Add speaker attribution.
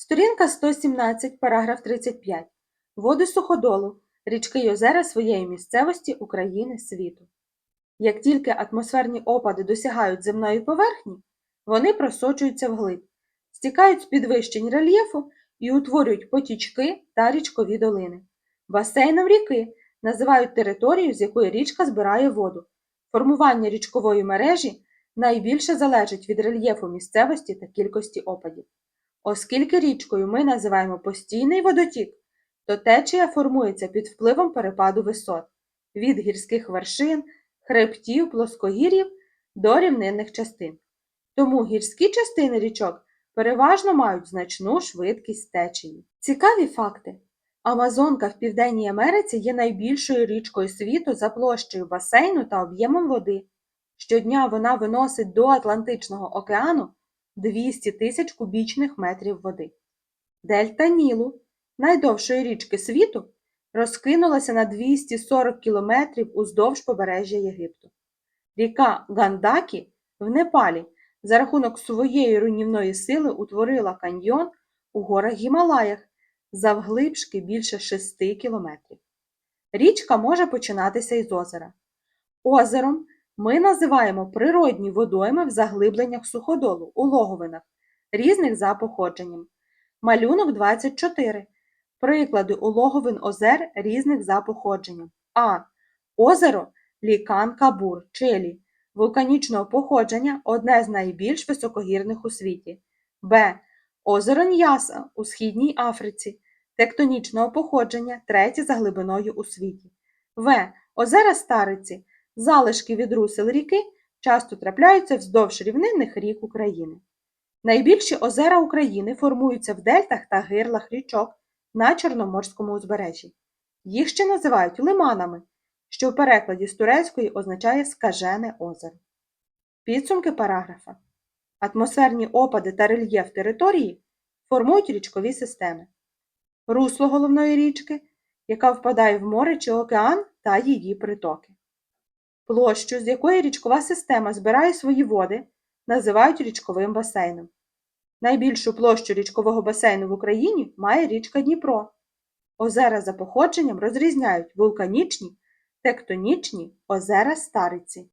Speaker 1: Сторінка 117, параграф 35. Води суходолу, річки й озера своєї місцевості України світу. Як тільки атмосферні опади досягають земної поверхні, вони просочуються вглиб, стікають з підвищень рельєфу і утворюють потічки та річкові долини. Басейном ріки називають територію, з якої річка збирає воду. Формування річкової мережі найбільше залежить від рельєфу місцевості та кількості опадів. Оскільки річкою ми називаємо постійний водотік, то течія формується під впливом перепаду висот від гірських вершин, хребтів, плоскогір'їв до рівнинних частин. Тому гірські частини річок переважно мають значну швидкість течії. Цікаві факти. Амазонка в Південній Америці є найбільшою річкою світу за площею басейну та об'ємом води. Щодня вона виносить до Атлантичного океану 200 тисяч кубічних метрів води. Дельта Нілу, найдовшої річки світу, розкинулася на 240 кілометрів уздовж побережжя Єгипту. Ріка Гандакі в Непалі за рахунок своєї руйнівної сили утворила каньйон у горах Гімалаях завглибшки більше 6 кілометрів. Річка може починатися із озера. Озером ми називаємо природні водойми в заглибленнях суходолу, у логовинах, різних за походженням. Малюнок 24. Приклади улоговин озер різних за походженням. А. Озеро Лікан-Кабур, Чилі, вулканічного походження, одне з найбільш високогірних у світі. Б. Озеро Ньяса у Східній Африці, тектонічного походження, третє за глибиною у світі. В. Озера Стариці, залишки від русел ріки, часто трапляються вздовж рівнинних рік України. Найбільші озера України формуються в дельтах та гирлах річок на Чорноморському узбережжі. Їх ще називають лиманами, що в перекладі з турецької означає скажене озеро. Підсумки параграфа. Атмосферні опади та рельєф території формують річкові системи. Русло головної річки, яка впадає в море чи океан та її притоки. Площу, з якої річкова система збирає свої води, називають річковим басейном. Найбільшу площу річкового басейну в Україні має річка Дніпро. Озера за походженням розрізняють вулканічні, тектонічні озера Стариці.